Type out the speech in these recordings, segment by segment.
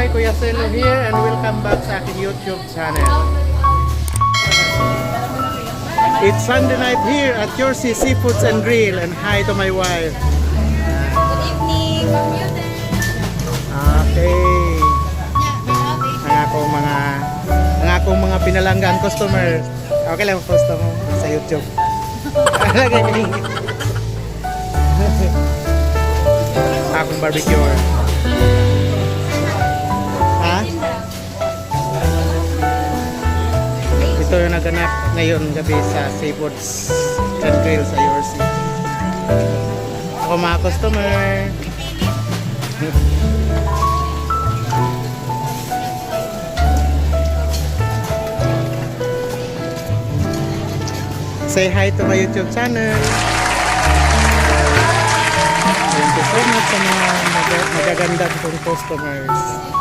Hi, Kuya Selo here and welcome back sa aking YouTube channel. It's Sunday night here at Yorsi Seafoods and Grill and hi to my wife. Good evening, computer. Okay. Ang akong mga ang akong mga pinalanggan customer. Okay lang post mo sa YouTube. Akong barbecue. Ito yung naganap ngayon gabi sa Seafoods and Grill sa Yorsi. Ako mga customer. Say hi to my YouTube channel. Thank you so much sa mga mag- magaganda kong customers.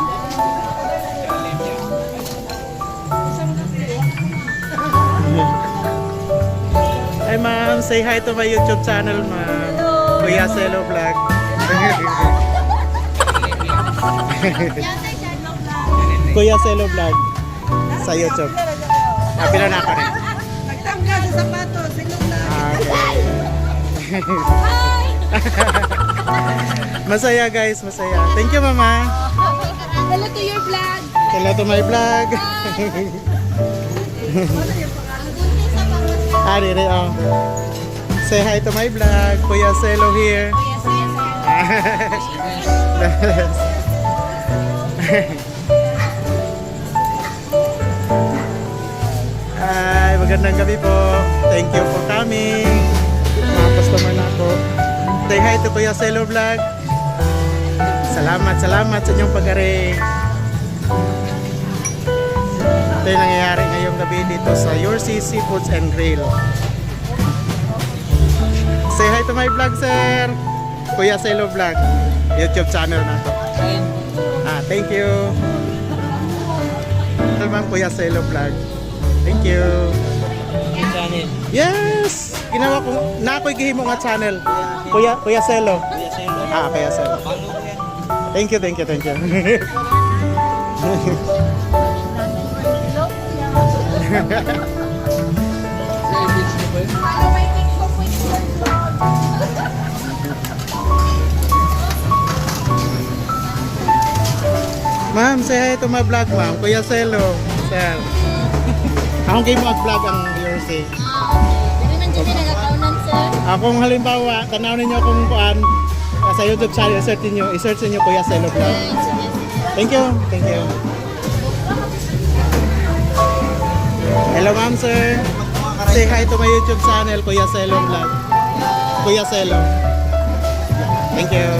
Ma'am, say hi to my YouTube channel ma'am. Kuya Selo Vlog. Kuya Selo Vlog sa YouTube. Happy na na ako rin. Nagtangga sa sapato, silong na. Okay. Hi! Masaya guys, masaya. Thank you mama. Hello to your vlog. Hello to my vlog. ah, dire, oh. Say hi to my vlog. Kuya Selo here. Hi, magandang gabi po. Thank you for coming. Mga customer na ako. Say hi to Kuya Selo Vlog. Salamat, salamat sa inyong pag-aring. Gabi dito sa Your Sea Seafoods and Grill. Say hi to my vlog, sir. Kuya Selo Vlog. YouTube channel na to. Ah, thank you. Naman Kuya Selo Vlog. Thank you. channel. Yes! Ginawa ko, na ako'y gihimo nga channel. Kuya, Kuya Selo. Ah, Kuya Selo. Thank you, thank you, thank you. ma'am, say hi to my vlog, ma'am. Kuya Selo. Sir. Akong game mag-vlog ang nagkaunan, sir? Akong halimbawa, tanaw ninyo akong kuan ah, sa YouTube channel, search niyo, i-search niyo Kuya Selo vlog. Thank you, thank you. Hello, ma'am, sir. Say hi to my YouTube channel, Kuya Selo vlog. Kuya Selo. Thank you.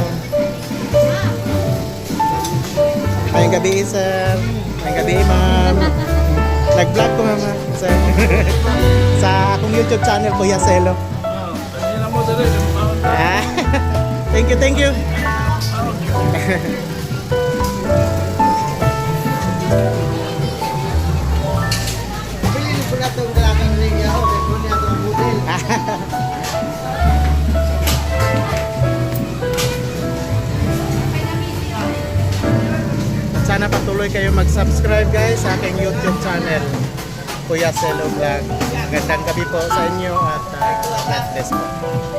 Ngayong gabi, sir. Ngayong gabi, ma'am. Nag-vlog ko, ma'am, sir. Sa akong YouTube channel, Kuya Selo. Ah, thank you, thank you. Patuloy kayo mag-subscribe guys sa aking YouTube channel. Kuya Selo Vlog. Magandang gabi po sa inyo at uh, God bless po.